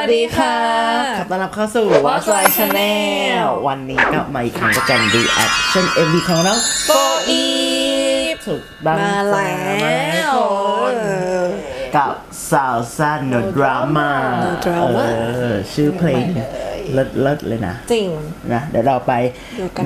วัสดีค่ะขอต้อนรับเข้าสู่ Watch Watch My My Channel วันนี้กลับมาอีกครั้งกับการ reaction MV ของน้องโฟอีฟถูกต้องมาแล้วกับสาวซ่า No Drama No Drama เออชื่อเพลง เลิศเลิศเลยนะ จริงนะเดี๋ยวเราไป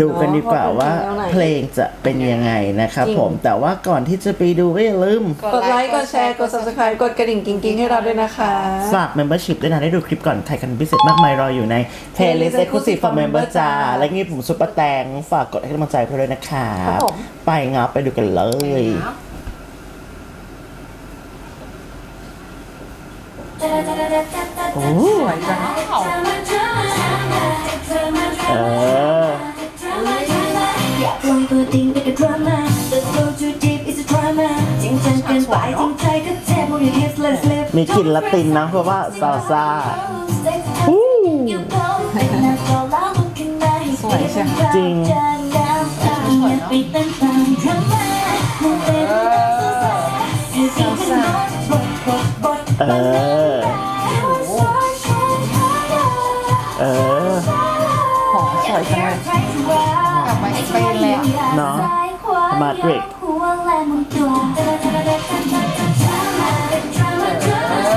ดูดูกักันนดีกว่าเนอะว่าว่าเพลงจะเป็นยังไงนะครับจริงผมแต่ว่าก่อนที่จะไปดูก็อย่าลืม กดไลค์ กดแชร์ กด subscribe กดกระดิ่งกิ๊งๆ ให้เราด้วยนะคะฝาก membership ด้วยนะ ได้ดูคลิปก่อนใครกันพิเศษมากมายรออยู่ใน playlist exclusive for member จ้าและนี่ผมซุปเปอร์แตงฝากกดให้กำลังใจเพื่อนด้วยนะคะครับผมไปงับไปดูกันเลยโอ้สวยจัง เอออยากลองตัวจริงเป็นดราม่า The flow too deep is a drama จริงจังเกินไปจริงใจก็เจ็บ Move your hips let's live มีกลิ่นละตินนะเพราะว่าซาลซ่า You go เป็นหน้าจอแล้วลุกขึ้นมาให้สวยใช่ไหมจริงอย่าไปเต้นตามดราม่ามันเป็นให้สิ่งที่บดบดบดเออ ออหอมสวยจังเลยกลับมาสเปนเลยเนาะมาดริด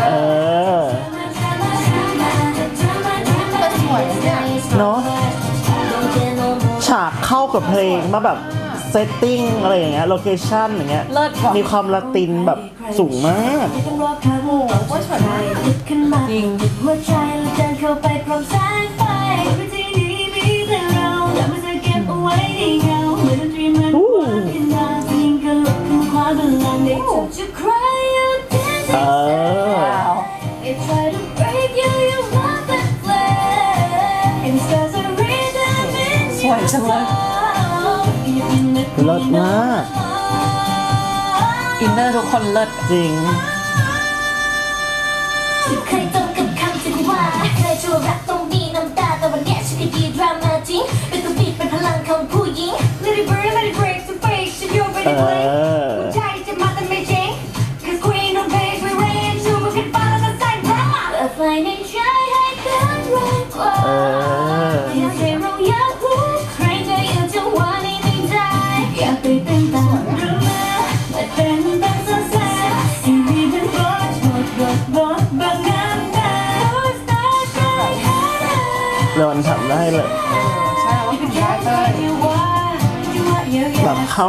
เออเนาะฉากเข้ากับเพลงมาแบบ ซตติ้งอะไรอย่างเงี้ยโลเคชั่นอย่างเงี้ยเลิศว่ะ มีความละตินแบบสูงมากว่าสวยมากจริง หัวใจแล้วเดินเข้าไปพร้อมแสงไฟ เลิศมากอินเนอร์ทุกคนเลิศจริง เคยตรงกับคำที่ว่าเคยชัวรักต้องมีน้ำตาแต่วันเนี้ยฉันก็ยีดราม่าจริงเป็นตัวบีดเป็นพลังของผู้หญิง Let it burn let it break to break ฉันอยู่ไม่ได้เพลงเออ เข้า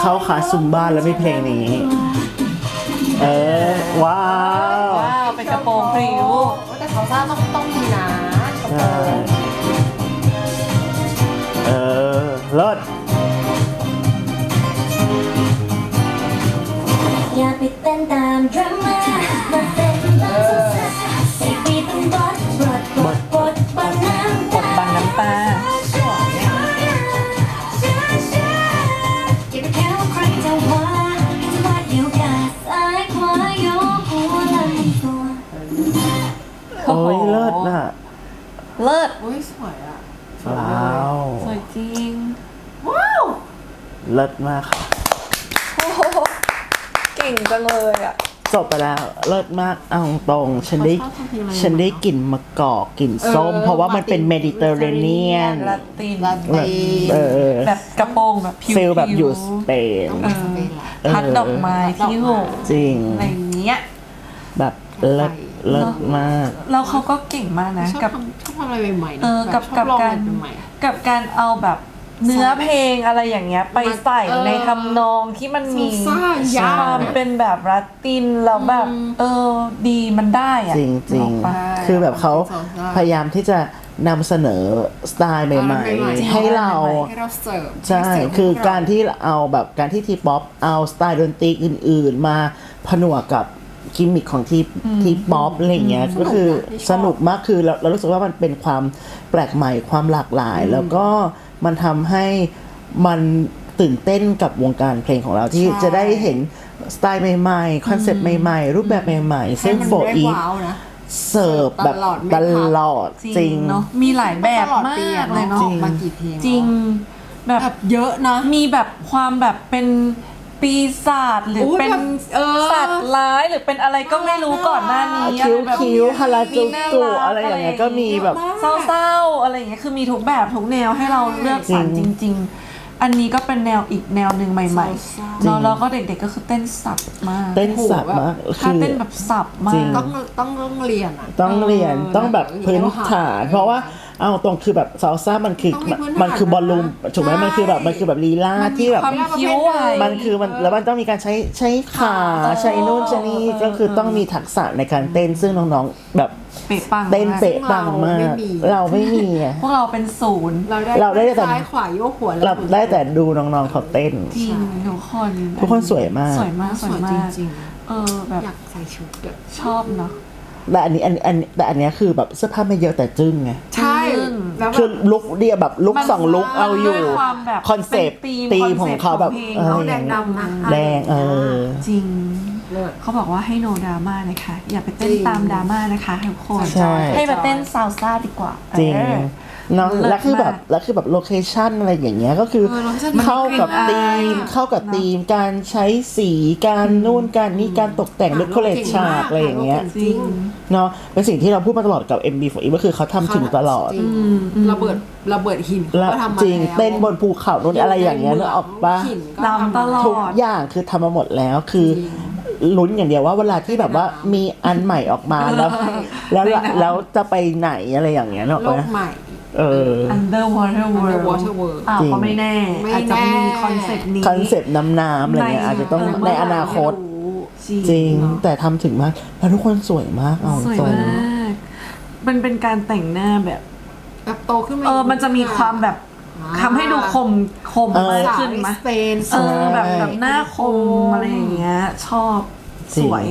เข้าคลาสซุมบ้าแล้วมีเพลงนี้ เออ ว้าว ว้าวเป็นกระโปรงพริ้วแต่เขาซ่าต้องต้องมีนะใช่เออเลิศอย่าไปเต้นตาม ศน่ะเลิศอุ้ยสวยอะว้าวสวยจริงเลิศมากค่ะ โอ้โหเก่งจังเลยอะ จบไปแล้วเลิศมาก เอาตรงๆฉันได้เขาชอบทำเพลงอะไรฉันได้กลิ่นมะกอกกลิ่นส้ม เออ เพราะว่ามันเป็นมาตินเมดิเตอร์เรเนียน ลาตินลาแบบตีเออแบบกระโปรงแบบผิวฟิลแบบอยู่สเปน ต้องเป็นสเปนแหละ เออ พัดดอกไม้ที่หูจริง อะไรอย่างเงี้ย แบบเลิศ เลิศมาก แล้วเขาก็เก่งมากนะชอบกับ ทำชอบทำอะไรใหม่ๆนะเออกับแบบชกัอบบลองกาอะรไรใหม่ๆอะกับการเอาแบบเนื้อเพลงอะไรอย่างเงี้ย ไปใส่เออในทำนองที่มันมีซ่าๆยาวความเป็นแบบรัตตินแล้วแบบเออดีมันได้อะจริงจริงนึกออกปะคือแบบเขาพยายามที่จะนำเสนอสไตล์ใหม่เอาใหม่ๆๆให้เรา ให้เราเสิร์ฟใช่ห้เสิร์ฟคือให้เการที่เอาแบบการที่ทีป๊อปเอาสไตล์ดนตรีอื่น ๆ มาผนวกกับ กิมมิคของทีทีป๊อปอะไรอย่างเงี้ยก็คือสนุกมากคือเราเรารู้สึกว่ามันเป็นความแปลกใหม่ความหลากหลาย แล้วก็มันทำให้มันตื่นเต้นกับวงการเพลงของเราที่ใช่จะได้เห็นสไตล์ใหม่ๆ คอนเซ็ปต์ใหม่ๆ รูปแบบใหม่ๆให้ซึ่งมันโฟได้อีฟว้าวนะเสิร์ฟแบบตลอดไม่ตพักลอดจจริริงงเนาะมีหลายแบบตลอดมาปีกอะเลยเนาะเนาะออกมากี่เพลงจริงแบบแบบเยอะนะ มีแบบความแบบเป็น ปีศาจหรือโอ้ยเป็นแบบเออ สัตว์ร้ายหรือเป็นอะไรก็ไม่รู้ก่อนหน้านี้คิ้วอะไรแบบคิ้วฮาราจูมีน่ากุรัอะไรอย่างเงี้ยก็มีแบบ เศร้าๆอะไรอย่างเงี้ยคือมีทุกแบบทุกแนวให้เราเลือกสรรจจริง ริง ๆ อันนี้ก็เป็นแนวอีกแนวหนึ่งใหม่ๆจริงเนาะแล้วก็เด็กๆก็คือเต้นสับมากเต้นสับมากท่าคือเต้นแบบสับมาจริกงต้องต้องต้องเรียนอะ ต้องเรียนเออต้องแบบพื้นฐาน เพราะว่า เอาตรงคือแบบซาลซ่ามันคือต้องมีพื้นฐานมันคือบอลลูมถูกไหมใช่ มันคือแบบมันคือแบบลีลามันมีที่แบบ ความคิ้วไหวมันคือมันแล้วมันต้องมีการใช้ใช้ขาเออใช้นู่นใช้นี่เออ ก็คือต้องมีทักษะในการเต้นซึ่งน้องๆ แบบเป๊ะปังเต้นมากเป๊ะปังมาก เราไม่มีอะ พวกเราเป็นศูนย์เราได้เราได้แต่ ซ้ายขวาโยกหัวเราได้แต่ดูน้องๆเขาเต้น จริงทุกคนทุกคนสวยมาก สวยมากสสววยยจมากริงเออแบบๆอยากใส่ชุดแบบชอบเนาะแต่อันนี้อันอันแต่อันเนี้ยคือแบบเสื้อผ้าไม่เยอะแต่จึ้งไง ใช่อืม แล้วแบคือบลุกเดียวแบบลุกมันสองลุกเอาอยู่ ด้วยความแบบคอนเซปต์เป็นธีมธีมคขอนองเซปต์เขาแบบของเพลงเออเอาอแดย่างงเงี้ยดำนะแดงเออ จริง เลิศ เขาบอกว่าให้โนดราม่านะคะ อย่าไปเต้นจริง ตามดราม่านะคะทุกคนใช่ ให้มาเต้นซาวซ่าดีกว่าจริง เออ เนาะเลิศแล้วคือแบบมากแล้วคือแบบโลเคชั่นอะไรอย่างเงี้ยก็คือเออ location เข้ากับมันมีธีกลิ่มนอายเข้ากับธีมการใช้สีการนู่นการนี่การตกแต่งด e คอเรทฉากอะไรอย่างเงี้ยจริงเนาะเป็นสิ่งที่เราพูดมาตลอดกับ MB 4 E ก็คือเขาทำถึงตลอดจริงระเบิดระเบิดหินและก็ทำมาจริงแล้วเต้นบนภูเขานู่นอะไรอย่างเงี้ยนึกออกปะหินก็ดำตลอดทุกอย่างคือทำมาหมดแล้วคือลุ้นอย่างเดียวว่าเวลาที่แบบว่ามีอันใหม่ออกมาแล้ว แล้วแล้วจะไปไหนอะไรอย่างเงี้ยเนอะโลกใหม่ เออ Underwater World Underwater World อ่าจริง ก็ไม่แน่ ไม่อาจจะมีแน่คอนเซปต์นี้ คอนเซปต์น้ำน้ำอะไรเงี้ยอาจจะต้องในอนาคต จริงแต่ทำถึงมากแล้วทุกคนสวยมากเอาสวยตรง มาก มันเป็นการแต่งหน้าแบบ แบบโตขึ้นมาเออ มันจะมีความแบบอ่าทำให้ดูคมคมมากขึ้นไหมสเปนเออ แบบแบบหน้าคมอะไรอย่างเงี้ย ชอบสวย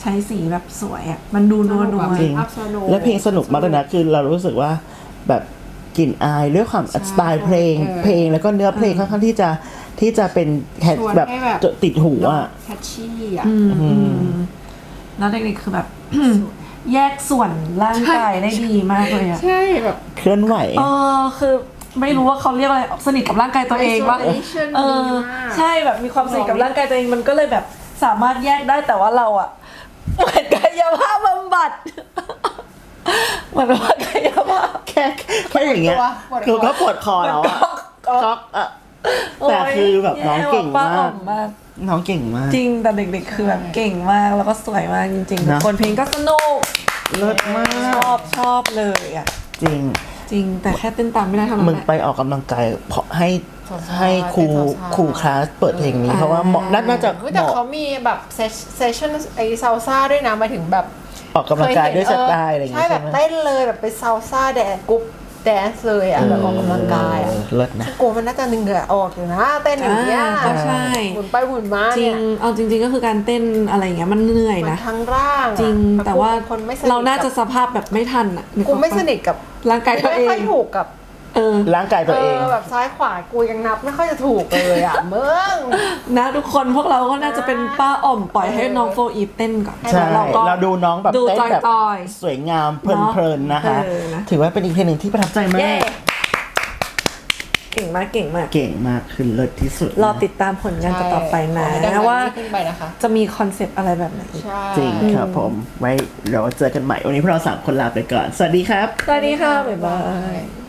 ใช้สีแบบสวยอะ มันดูนัวนัว จริงอัพสโนและเพลงสนุกมากเลยนะคือเรารู้สึกว่าแบบ กลิ่นอายด้วยความสไตล์เพลงเออเพลงแล้วก็เนื้อเพลงค่อนข้างที่จะที่จะเป็นแคชวนแบบให้แบบ ติดหูอะ แคชชี่อะอืมอืมแล้วเด็กๆคือแบบ แยกส่วนร่างกายได้ดีมากเลยอะใช่แบบ เคลื่อนไหว เออคือไม่รู้ว่าเขาเรียกอะไรสนิทกับร่างกายตัวเองว่า Isolation เออ ดีมาก ใช่แบบมีความสนิทกับร่างกายตัวเองมันก็เลยแบบสามารถแยกได้แต่ว่าเราอะเหมือนกายภาพบำบัด เหมือนว่ากายภาพแค่แค่อย่างเงี้ยปวดคอคือก็ปวดคอแล้วอะก๊อกก๊อกอะแต่คือแบบน้องเก่งแย่ว่ป้มาอ่กอมมากน้องเก่งมาก จริงแต่เด็กๆคือแบบเก่งมากแล้วก็สวยมากจริงๆนะคนเพลงก็สนุกเลิศมาชอกบชอบเลยอะจริงจริงแต่แค่เต้นตามไม่ได้เท่านั้นมึงแหละไปออกกำลังกายเพราะให้สาวๆให้ครูเป็นสาวๆครูคลาสเปิดเพลงนี้อ่าเพราะว่าเหมาะน่าน่าจะอุ๊ยเหแต่มาะเขามีแบบเซสชั่นไอซาลซ่าด้วยนะหมายถึงแบบ ออกกำลังกายด้วยสไตล์อะไรอย่างใช่เงี้ยแบใช่บไหมเต้นเลยแบบไปซาลซ่าแดนกรุ๊ปแดนซ์เลยอะแบบออกกำลังกายอะเออเลิศนะ กลัวมันน่าจะเหงื่อออกอยู่นะเต้นอย่างเงี้ยอ่าก็ใช่ หมุนไปหมุนมาจริเนี่งยเอาจริง ๆก็คือการเต้นอะไรอย่างเงี้ยมันเหนื่อยมันนะ ทั้งร่างอะจริงแต่ว่าคนไม่สนิทเราน่าจะกับสภาพแบบไม่ทันอะนึกอกูอกปะไม่สนิทกับร่างกายตัวเอไม่ค่อยงถูกกับ เออ ร่างกายตัวเองแบบซ้ายขวากูยังนับไม่ค่อยจะถูกเลยอะ เมือง นะทุกคนพวกเราก็น่าจะเป็นป้าอ่อมปล่อยให้น้องโฟอีฟเต้นก่อนใช่ แล้วก็ เราดูน้องแบบดูเต้นแบบจอยๆสวยงามเพลินๆนะคะ เออนะ ถือว่าเป็นอีกเพลงหนึ่งที่ประทับใจมาเย้ก เก่งมากเก่งมาก เก่งมากคือเลิศที่สุดรอติดตามผลงานต่อๆไปนะขอให้ได้ว่าขึ้นไปนะคะ จะมีคอนเซปต์อะไรแบบไหนอีกใช่ จริงครับผม ไว้เราเจอกันใหม่ วันนี้พวกเราสามคนลาไปก่อน สวัสดีครับ สวัสดีค่ะ บ๊ายบาย